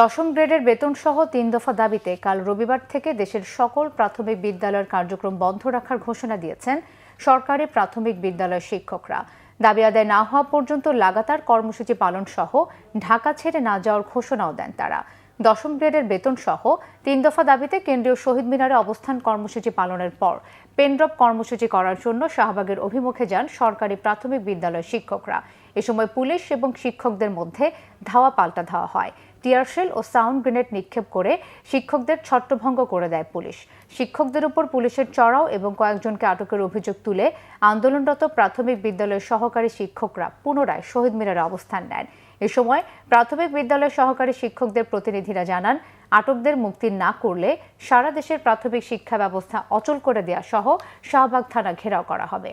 দশম গ্রেডের বেতন সহ তিন দফা দাবিতে কাল রবিবার থেকে দেশের সকল প্রাথমিক বিদ্যালয়ের কার্যক্রম বন্ধ রাখার ঘোষণা দিয়েছেন সরকারি প্রাথমিক বিদ্যালয়ের শিক্ষকরা। দাবি আদায় না হওয়া পর্যন্ত লাগাতার কর্মসূচি পালন সহ ঢাকা ছেড়ে না যাওয়ার ঘোষণাও দেন তারা। দশম গ্রেডের বেতন সহ তিন দফা দাবিতে কেন্দ্রীয় শহীদ মিনারে অবস্থান কর্মসূচি পালনের পর পেনড্রপ কর্মসূচি করার জন্য শাহবাগের অভিমুখে যান সরকারি প্রাথমিক বিদ্যালয়ের শিক্ষকরা। এ সময় পুলিশ এবং শিক্ষকদের মধ্যে ধাওয়া পাল্টা ধাওয়া হয়। টিয়ারশেল ও সাউন্ড গ্রেনেড নিক্ষেপ করে শিক্ষকদের ছত্রভঙ্গ করে দেয় পুলিশ। শিক্ষকদের উপর পুলিশের চড়াও এবং কয়েকজনকে আটকের অভিযোগ তুলে আন্দোলনরত প্রাথমিক বিদ্যালয়ের সহকারী শিক্ষকরা পুনরায় শহীদ মিনারে অবস্থান নেন। এ সময় প্রাথমিক বিদ্যালয়ের সহকারী শিক্ষকদের প্রতিনিধিরা জানান, আটকদের মুক্তি না করলে সারা দেশের প্রাথমিক শিক্ষা ব্যবস্থা অচল করে দেওয়া সহ শাহবাগ থানা ঘেরাও করা হবে।